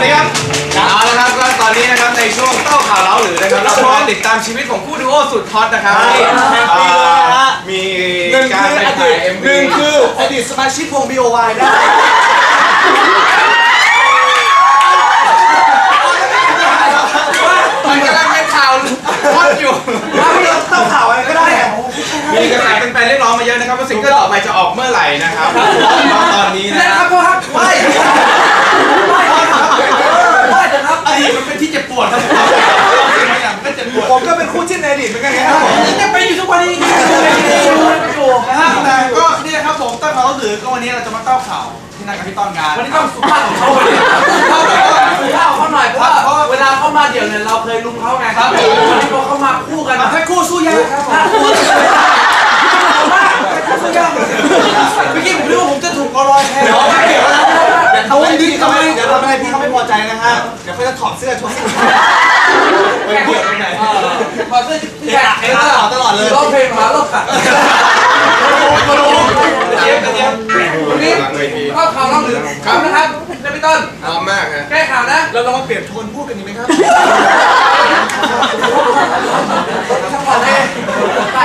วัสดีครับเอาละครับก็ตอนนี้นะครับในช่วงเต้าข่าวเล้าหรือนะครับเราจะมาติดตามชีวิตของคู่ดูโอสุดฮอตนะครับที่เอ่อมีหนึ่งการคือไปอถ่าดียตเอ็มหวีนึ่งคืออดีตสมาชิกวง BOY ได้ มันกำลังเป็นข่าวฮอตอยู่ถ้าเราเต้าข่าวอะไรก็ได้อะมีกระแสแฟนๆเรียกร้องมาเยอะนะครับว่าซิงเกิลต่อไปจะออกเมื่อไหร่นะครับตอนนี้นะนะคครัรับบพ่อครับไม่ไม่ครับไม่นะครับ อดีตมันเป็นที่เจ็บปวดครับมันก็เจ็บปวดผมก็เป็นคู่จิ้นในอดีตเหมือนกันครับผมจะไปอยู่ทุกวันนี้อยู่นะฮะแต่ก็นี่ครับผมตั้งเขาถือก็วันนี้เราจะมาเต้าข่าวที่นั่นกับพี่ต้อนงานวันนี้ต้องสุภาพของเขาเลยเข้าแบบว่าสุภาพของเขาหน่อยเพราะว่าเวลาเขามาเดี่ยวเนี่ยเราเคยลุมเขาไงครับวันนี้พอเขามาคู่กันให้คู่สู้ยากครับผม ถ้าคู่กันมาก สู้ยากเมื่อกี้ผมรู้ว่าผมจะถูกกรอยแทน เดี๋ยวเดี๋ยวนะเดี๋ยวทำให้พี่เขา ไม่เดี๋ยวทำให้พี่เขาไม่พอใจนะฮะ เดี๋ยวเขาจะถอดเสื้อโชว์ไปเกี่ยวตรงไหนพอเสื้อที่เอะเอะตลอดตลอดเลยร้องเพลงมาแล้วค่ะเจี๊ยบเจี๊ยบ วันนี้ หลังเวที ก็ข่าวเราหรือครับนะครับนพี่ต้น พร้อมมากฮะ แก้ข่าวนะ เราลองมาเปลี่ยนโทนพูดกันดีไหมครับ โอเคได้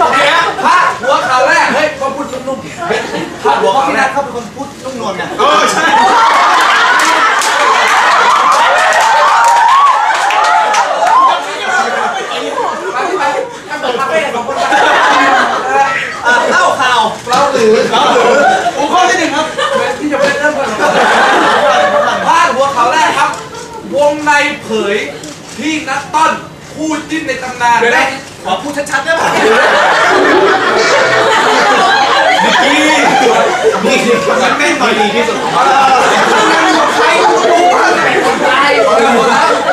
โอเคพาดหัวข่าวแรกเฮ้ยก็พูดนุ่มๆพาดหัว เพราะ ข่าว พี่ แร นั ก ทเขาเป็นคนพูดนุ่มนวลไง เออใช่ ไปที่ไปถ้าเปิดคาเฟ่ของคน อะเล่าข่าว เราหรือ เราหรือผมข้อที่หนึ่งครับ ที่จะไม่เริ่มกันพาดหัวข่าวแรกครับ วงในเผยที่นักต้นคู่จิ้น ในตำนานเดี๋ยวได้นะขอพูดชัดๆได้ไหมนี่มันเต้นต่อยดีที่สุดของเขาใครรู้ว่าไหนคนตาย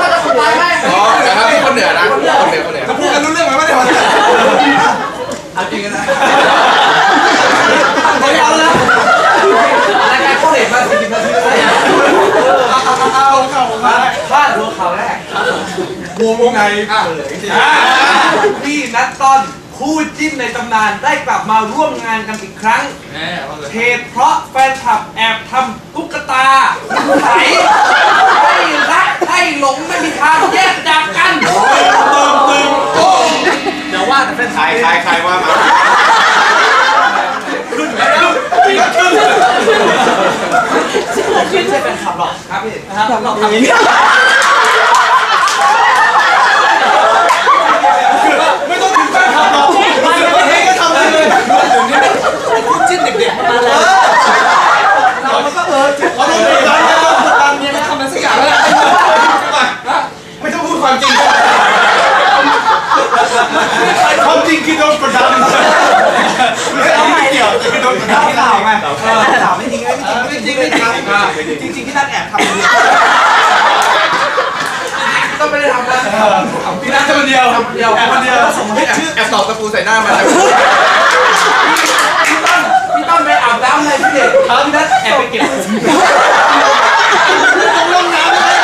ถ้าจะคนตายไหมอ๋อแต่ถ้าเป็นคนเหนือนะคนเหนือคนเหนือจะพูดกันรู้เรื่องไหมว่าเดี๋ยวเอาจริงกันนะเขาเอาแล้วรายการเขาเห็นมาสิบนาทีแล้วเอาข่าวผมมาพาดหัวข่าวแรก วงในเผยพี่นัทต้นคู่จิ้นในตำนานได้กลับมาร่วมงานกันอีกครั้งเหตุเพราะแฟนคลับแอบทำตุ๊กตาใสให้รักให้หลงไม่มีทางแยกจากกันเดี๋ยวว่าแต่เป็นขายขายขายว่ามาไม่ใช่เป็นขับหรอกครับพี่นะครับเราทำอย่างนี้ไม่ต้องถึงการขับหรอกไม่ให้ก็ทำเลยคุณจิ้นเด็กๆมาแล้วเราก็เออเขาต้องเรียนตามเรียนทำอะไรสักอย่างแล้ว ไม่ต้องพูด ความจริงความจริงคือโดนประดับไม่เกี่ยวคือโดนประดับ ข่าวไงข่าวไม่จริงไม่จริงไม่จริงจริงจริงที่นัดแอบทำอย่างนี้ ต้องไม่ได้ทำนะ พี่นัทคนเดียว เดียว คนเดียวส่งให้ชื่อแอบตอกตะปูใส่หน้ามา พี่ต้นพี่ต้นไปอาบน้ำเลยพี่เด็กพี่นัทแอบไปเก็บ ลงน้ำเลย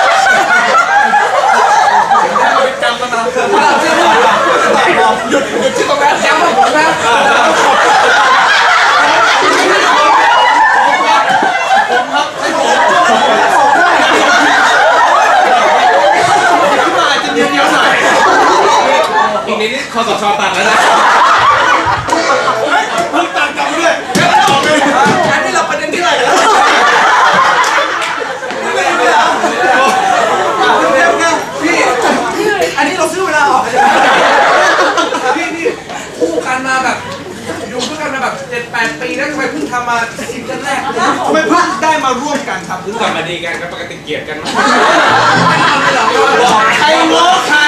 จำกันมาหยุดหยุดที่ตรงนั้น ย้ำว่าผมนะ มาจะเยอะๆหน่อย อีกนิดนี่คอสชตัดแล้วนะ เพิ่งตัดกลับมาด้วยแค่ออกเลยอันนี้เราประเด็นที่ไหนแล้วไม่ไม่เหรอพี่อันนี้เราซื้อเวลาออก พี่นี่คู่กันมาแบบอยู่ด้วยกันมาแบบเจ็ดแปดปีแล้วทำไมเพิ่งทำมาซิงเกิลแรกเลย ทำไมเพิ่งได้มาร่วมกันครับ เพิ่งกลับมา ดีกันก็ปกติเกลียดกันมาก ใครโม้ใคร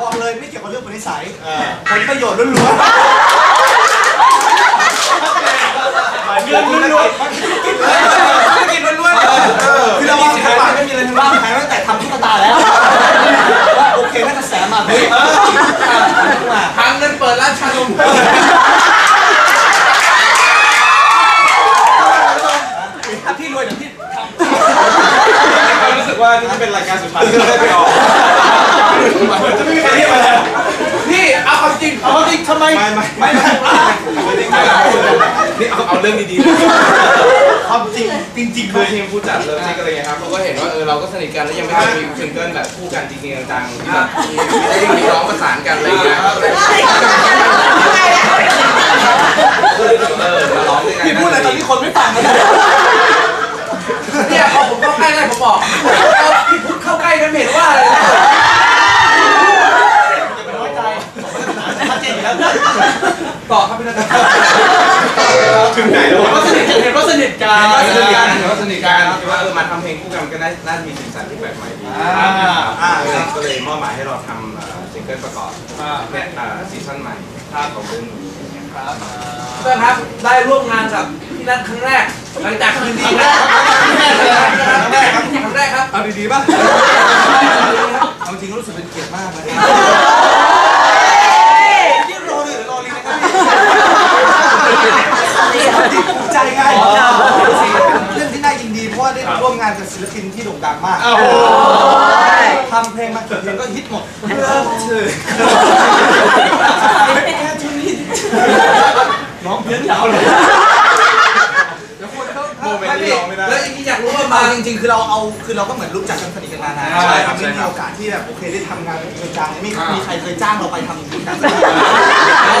บอกเลยไม่เกี่ยวกับเรื่องปณิสัยผลประโยชน์ล้วนๆเงินล้วนๆ กินล้วนๆ คือเราวางแผนไม่มีอะไรวางแผนตั้งแต่ทำตุ๊กตาแล้วว่าโอเคถ้ากระแสมาเฮ้ยมา ทางเงินเปิดร้านชานม ถ้าพี่รวยเดี๋ยวพี่ทำ ความรู้สึกว่านี่จะเป็นรายการสุดท้ายที่เราได้ไปออกจะไม่มีใครเรียกมาแล้ว พี่เอาความจ จริงเอาความจริงทำไม ไม่ไม่ ไม่ไม่ ไม่จริงไม่นี่ เอาเอาเรื่องดีๆเลยความจริงจริงๆคืเลอย ทีมผู้จัดเลิฟซิกอะไรเงี้ยครับเขาก็เห็นว่าเออเราก็สนิทกันแล้วยังไม่เคยมีซิงเกิลแบบคู่กันจริงๆจังๆที่แบบมีได้มีร้องประสานกันอะไรเงี้ยก็เลยเออมาร้องด้วยกันพี่พูดอะไรตอนนี้คนไม่ฟังเลยเนี่ยพอผมเข้าใกล้ได้ผมบอกเอาพี่พุทธเข้าใกล้กันไม่เห็นว่าอะไรเลยอย่าไปน้อยใจชัดเจนอยู่แล้ว ต่อครับพี่นัทถึงไหนแล้วเห็นว่าสนิทกันเห็นว่าสนิทกันก็สนิทกันก็สนิทกันคิดว่าเออมาทำเพลงคู่กันก็น่าน่าจะมีสีสันที่แปลกใหม่ดีอ่าอ่าก็เลยมอบหมายให้เราทำเอ่อซิงเกิลประกอบเนี่ยเอ่อซีซั่นใหม่ของเรื่องนี้นะครับเพื่อนครับได้ร่วมงานกับพี่นัทครั้งแรกหลังจากคืนดีนะครั้งแรกครับครั้งแรกครับเอาดีๆป่ะเอาจริงก็รู้สึกเป็นเกียรติมากเลยที่รอหรือรอลิงนะครับพี่ภูมิใจไงเรื่องที่น่ายินดีเพราะว่าได้ร่วมงานกับศิลปินที่โด่งดังมากทำเพลงมากี่เพลงก็ฮิตหมดเพื่อเธอแค่ชุดนี้น้องเพี้ยนยาวเลย โมเมนต์ที่ร้องไม่ได้ แล้วอย่างนี้อยากรู้ว่า มา มา จริงๆ คือเราเอาคือเราก็เหมือนรู้จักกันสนิทกันมานานใช่ครับไม่ใช่มีครับโอกาสที่แบบโอเคได้ทำงานจริงจังไม่มีใครเคยจ้างเราไปทำจริงจัง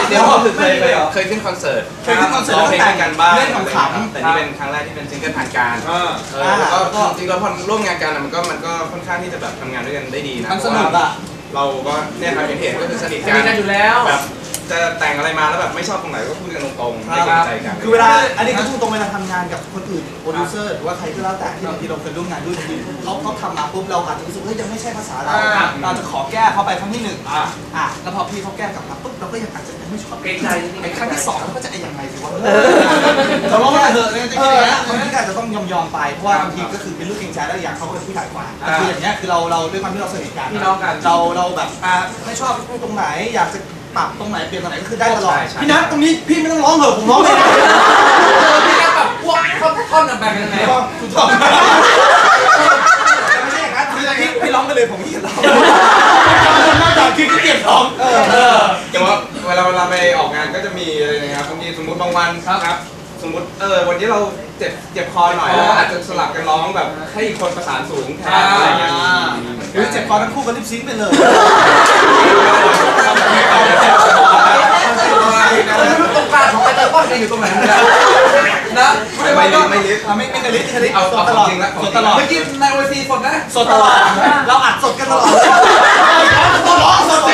เดี๋ยวผมเคยเคยเคยขึ้นคอนเสิร์ตเคยขึ้นคอนเสิร์ตร้องเพลงด้วยกันบ้างเล่นขำๆแต่นี่เป็นครั้งแรกที่เป็นซิงเกิลทางการเออแล้วก็จริงๆแล้วพอร่วมงานกันอะมันก็มันก็ค่อนข้างที่จะแบบทำงานด้วยกันได้ดีนะมันสนุกอะเราก็เนี่ยครับเป็นเหตุก็คือสนิทมีกันกันอยู่แล้วแบบ จะแต่งอะไรมาแล้วแบบไม่ชอบตรงไหนก็พูดกันตรงๆไม่เกรงใจกันคือเวลา อันนี้ก็พูดตรงเวลาทำงานกับคนอื่น โปรดิวเซอร์หรือว่าใครก็แล้วแต่ที่บางทีเราเคยร่วมงานด้วยบางทีเขาเขาทำมาปุ๊บเราอาจจะรู้สึกเฮ้ยยังไม่ใช่ภาษาเรา เราจะขอแก้เข้าไปครั้งที่หนึ่งอะแล้วพอพี่เขาแก้กลับมาปุ๊บเราก็ยังอาจจะยังไม่ชอบเกรงใจนิดนึงไอ้ครั้งที่สองเราก็จะไอ้ยังไงดีวะเราลองมาเถอะจริงๆนะบางทีก็อาจจะต้องยอมยอมๆไปเพราะว่าบางทีก็คือเป็นลูกเกรงใจแล้วอย่างเขาก็เป็นผู้ใหญ่กว่าคืออย่างเงี้ยคือเราเราด้วยความที่เราสนิทกันพี่น้องกันเราเราแบบอะไม่ชอบพูดตรงไหนอยากจะ ปรับตรงไหนเปลี่ยนตรงไหนก็คือได้ตลอด ใช่ใช่ พี่นัทตรงนี้พี่ไม่ต้องร้องเหอะผมร้องเองพี่นัทแบบพวกท่อนๆแบบยังไงถูกต้องไม่ใช่อย่างนั้นคือพี่พี่ร้องไปเลยผมไม่เห็นร้องนอกจากคือขี้เกียจร้อง เออ แต่ว่าเวลาเวลาไปออกงานก็จะมีอะไรนะครับบางทีสมมติบางวันครับ สมมติเออวันนี้เราเจ็บเจ็บคอหน่อยแล้วอาจจะสลับกันร้องแบบให้อีกคนประสานสูงแทนอะไรอย่างเงี้ยหรือเจ็บคอทั้งคู่ก็ลิปซิงค์ไปเลยตรงกลางของไอเตอร์ป้อนจะอยู่ตรงไหนนะนะไม่ไม่ลิฟต์ไม่ลิฟต์ไม่ไม่เคยลิปไม่เคยลิปเอาสเอาดขตองลอดจริงละของสจดริงตลอดเมื่อกี้ในโอซีสดนะสดตลอดเราอัดสดกันตลอดร้องสดเลย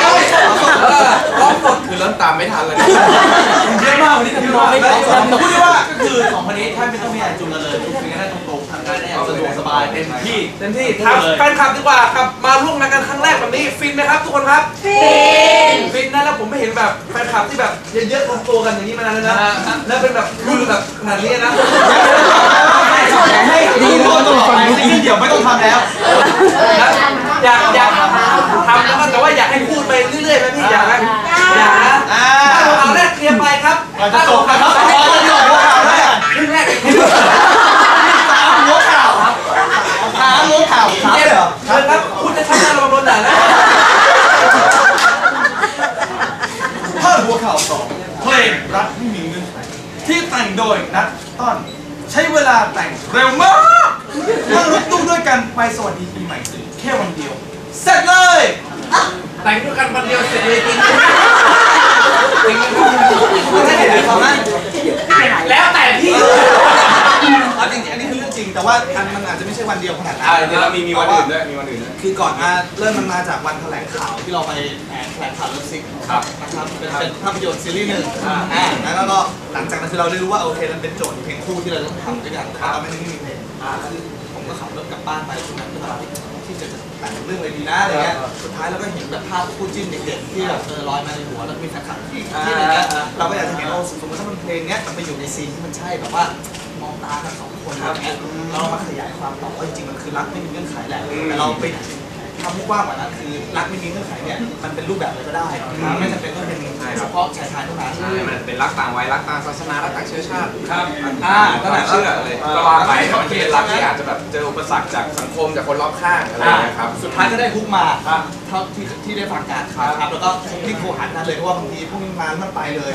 เอ เต็มที่ถามแฟนคลับดีกว่าครับมาร่วมงานกันครั้งแรกแบบนี้ฟินไหมครับทุกคนครับฟินฟินนะแล้วผมไม่เห็นแบบแฟนคลับที่แบบเยอะๆรวมตัวกันอย่างนี้มานานแล้วนะแล้วเป็นแบบรุ่นแบบขนาดนี้นะให้ดีตลอดไปนี่เดี๋ยวไม่ต้องทำแล้วอยากอยากทำแล้วก็แต่ว่าอยากให้พูดไปเรื่อยๆไหมพี่อยากไหมอยากนะอ่าเอาแรกเคลียร์ไปครับเราจะจบกันครับเราจะจบหัวข่าวแล้ว เรื่องแรก สามหัวข่าวสามหัวข่าวสาม เชิ เหรอ ญครับคุณจะทำงานระวังโดนด่านะ พาดหัวข่าว สองเพลงรักไม่มีเงื่อนไขที่แต่งโดยนัทต้นใช้เวลาแต่งเร็วมากนั่งรถตู้ด้วยกันไปสวัสดีปีใหม่แค่วันเดียว เสร็จเลยแต่งด้วยกันวันเดียวเสร็จเลยจริงไม่ใช่เหตุผลนั้นแล้วแต่พี่เอาจริงๆอันนี้คือเรื่องจริง แต่ว่าอันมันอาจจะไม่ใช่วันเดียวขนาดนั้นอ่าเดี๋ยวเรามีมีวันอื่นด้วยมีวันอื่นด้วย คือก่อนมาเริ่มมันมาจากวันแถลงข่าวที่เราไปแถลงข่าวเรื่องซิกครับนะครับเป็นเป็นภาพยนตร์ซีรีส์หนึ่งอ่าแล้วก็หลังจากนั้นคือเราได้รู้ว่าโอเคมันเป็นโจทย์เพลงคู่ที่เราต้องทำด้วยกันแต่เราไม่ได้มีเพลงอ่าคือผมก็ขับรถกลับบ้านไปช่วงนั้นก็แบบที่จะแต่งเรื่องอะไรดีนะอะไรเงี้ยสุดท้ายเราก็เห็นแบบภาพคู่จิ้นเด็กๆที่แบบเออลอยมาในหัวแล้วมีแฟนคลับที่ที่อะไรเงี้ย เราก็อยากจะเห็นว่าสมมติถ้ามันเพลงเนี้ยมันไปอยู่ในซีนที่มันใช่แบบว่า มองตากันสองคนอะไรเงี้ยเรามาขยายความต่อว่าจริงๆมันคือรักไม่มีเงื่อนไขแหละแต่เราไป ทำให้กว้างกว่านั้นคือรักไม่มีเงื่อนไขเนี่ยมันเป็นรูปแบบอะไรก็ได้ไม่จำเป็นต้องเป็นเฉพาะชายชายเท่านั้นใช่มันเป็นรักต่างวัยรักต่างศาสนารักต่างเชื้อชาติครับอ่าก็แบบเชื่อเลยก็ว่าไปแต่มันจะเป็นรักที่อาจจะแบบเจออุปสรรคจากสังคมจากคนรอบข้างอะไรอย่างเงี้ยครับสุดท้ายก็ได้ฮุกมาเท่าที่ที่ได้ฟังกันครับแล้วก็ที่โทรหานั้นเลยเพราะว่าบางทีพวกนี้มามันไปเลย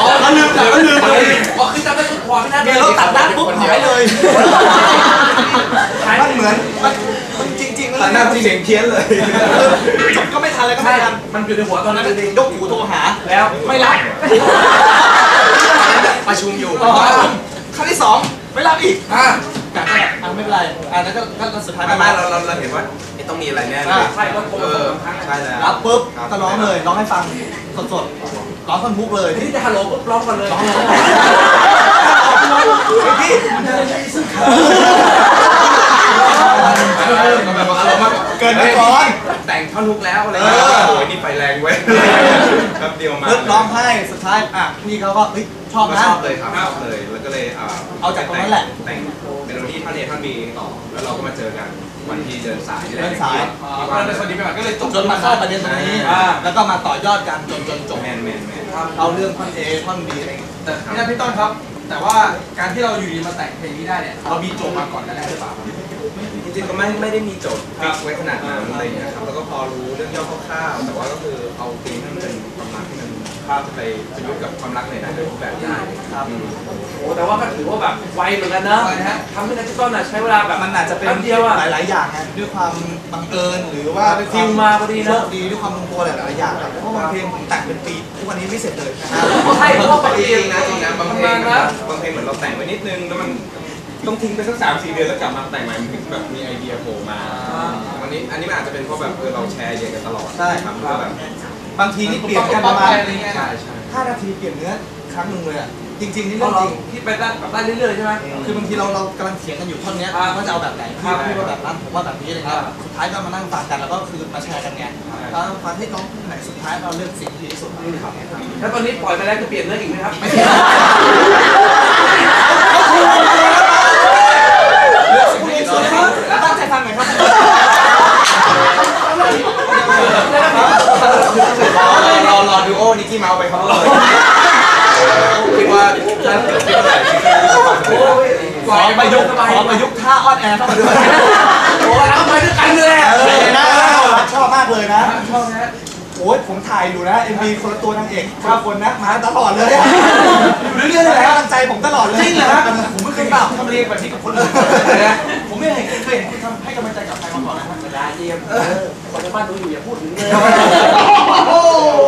อ๋อก็ลืมแต่ก็ลืมเลยอ๋อคือจำได้ทุกความไม่น่าเนี่ยเราตัดหน้าปุ๊บหายเลยมันเหมือน มันมันจริงๆแต่หน้าเสียงเพี้ยนเลย จบก็ไม่ทันเลยก็ใช่ไม่ทันมันอยู่ในหัวตอนนั้นเลยยกหูโทรหา แล้วไม่รับ ประชุมอยู่ครั้งที่สองไม่รับอีกอะแต่ก็อะไม่เป็นไรอะแล้วก็ก็สุดท้ายไม่ก็ไม่มาเราเราเราเห็นว่าไอ้ต้องมีอะไรแน่เลยใช่ก็โทรเอมาอสองครั้งใช่แล้วรับปุ๊บก็ร้องเลยร้องให้ฟังสดๆร้องท่อนฮุกเลยที่จะฮัลโหลปุ๊บร้องก่อนเลยร้องเลยพี่ก็แบบว่าอารมณ์ว่า เกินไปก่อน แต่งท่อนลุกแล้วอะไรเงี้ยเออ โอ้ยนี่ไฟแรงเว้ยแป๊บเดียวมาเลิกร้องให้สุดท้ายอะพี่เขาก็เฮ้ยชอบก็นะ ชอบเลยครับชอบเลย แล้วก็เลยอ่าเอาจากตรงนั้นแหละแต่งเมโลดี้ท่อนเอท่อนบีต่อ แล้วเราก็มาเจอกันวันที่เดินสายนี่แหละเดินสายที่ว่าเดินสายไปก่อนก็เลยจบ จนมาเข้าประเด็นตรงนี้ อ่า แล้วก็มาต่อยอดกันจนจนจบแมนแมนแมนเอาเรื่องท่อนเอท่อนบีอะไรอย่างเงี้ยแต่พี่นัทพี่ต้นครับ แต่ว่าการที่เราอยู่ดีมาแต่งเพลงนี้ได้เนี่ย เรามีโจทย์มาก่อนแล้วหรือเปล่าครับจ ริงๆก็ไม่ไม่ได้มีโจทย์ฟิกไว้ขนาดนั้นอะไรอย่างเงี้ยครับแล้วก็พอรู้เรื่องย่อคร่าวๆแต่ว่าก็คือเอาเพลงให้มันเป็นความรักที่มันภาพจะไปประยุกต์กับความรักในหลายๆรูปแบบได้ครับโอ้แต่ว่าก็ถือว่าแบบไวเหมือนกันนะทำให้นักต้นน่ะใช้เวลาแบบมันอาจจะเป็นแป๊บเดียวอะ หลาย ๆ อย่างไงด้วยความบังเอิญหรือว่าด้วยควฟิลมาพอดีนะโชคดีด้วยความลงตัวหลาย ๆ อย่างครับเพราะบางเพลงผมแต่งเป็นปีทุกวันนี้ไม่เสร็จเลยนะฮะ ใช่เพราะว่าปกจติริงนะจริงนะบางเพลงทำมันนะแบบบางเพลงเหมือนเราแต่งไว้นิดนึงแล้วมัน ต้องทิ้งไปสักสามสี่เดือนแล้วกลับมาแต่งใหม่มันถึงแบบมีไอเดียโผล่มาอันนี้อันนี้มันอาจจะเป็นเพราะแบบเออเราแชร์ไอเดียกันตลอดใช่ครับก็แบบบางทีนี่เปลี่ยนกันประมาณใช่ใช่5นาทีเปลี่ยนเนื้อครั้งหนึ่งเลยอะจริงๆนี่เราเรื่องลอจงริงคิดไปได้แบบได้เรื่อยๆใช่ไหมคือบางทีเราเรากำลังเถียงกันอยู่ท่อนเนี้ยครับว่าจะเอาแบบไหนครัพี่บพี่ว่าแบบนั้นผมว่าแบบนี้อะไรเงี้ยสุดท้ายก็มานั่งฟังกันแล้วก็คือมาแชร์กันไงแล้วฟังให้น้องไหนสุดท้ายเราเลือกสิ่งที่ดีที่สุดครับแล้วตอนนี้ปล่อยไปแล้วจะเปลี่ยนเรื่องอีกไหมครับ เลือกสิ่งที่ดีที่สุดแล้วตั้งใจฟังหน่อยครับ รอรอดูโอ้นิกกี้เมาส์ไปครับเลยคิดว่าถ้าเกิดที่เมื่อไหร่ที่จะประสบความสำเร็จขอประยุกต์ขอประยุกต์ท่าออนแอร์เข้ามาด้วยโอ้แล้วไปด้วยกันเลยเออนะชอบมากเลยนะชอบนะโอ้ยผมถ่ายอยู่นะ MV คนละตัวนางเอกคนละคนนะมาตลอดเลยอะอยู่เรื่อยๆเลยกำลังใจผมตลอดเลยจริงเหรอครับผมไม่เคยเปล่าทำเรียนแบบนี้กับคนอื่นเลยนะผมไม่เห็นเคยเห็นคุณทำให้กำลังใจกับใครมาก่อนนะครับเวลาเยี่ยม 我这半也不行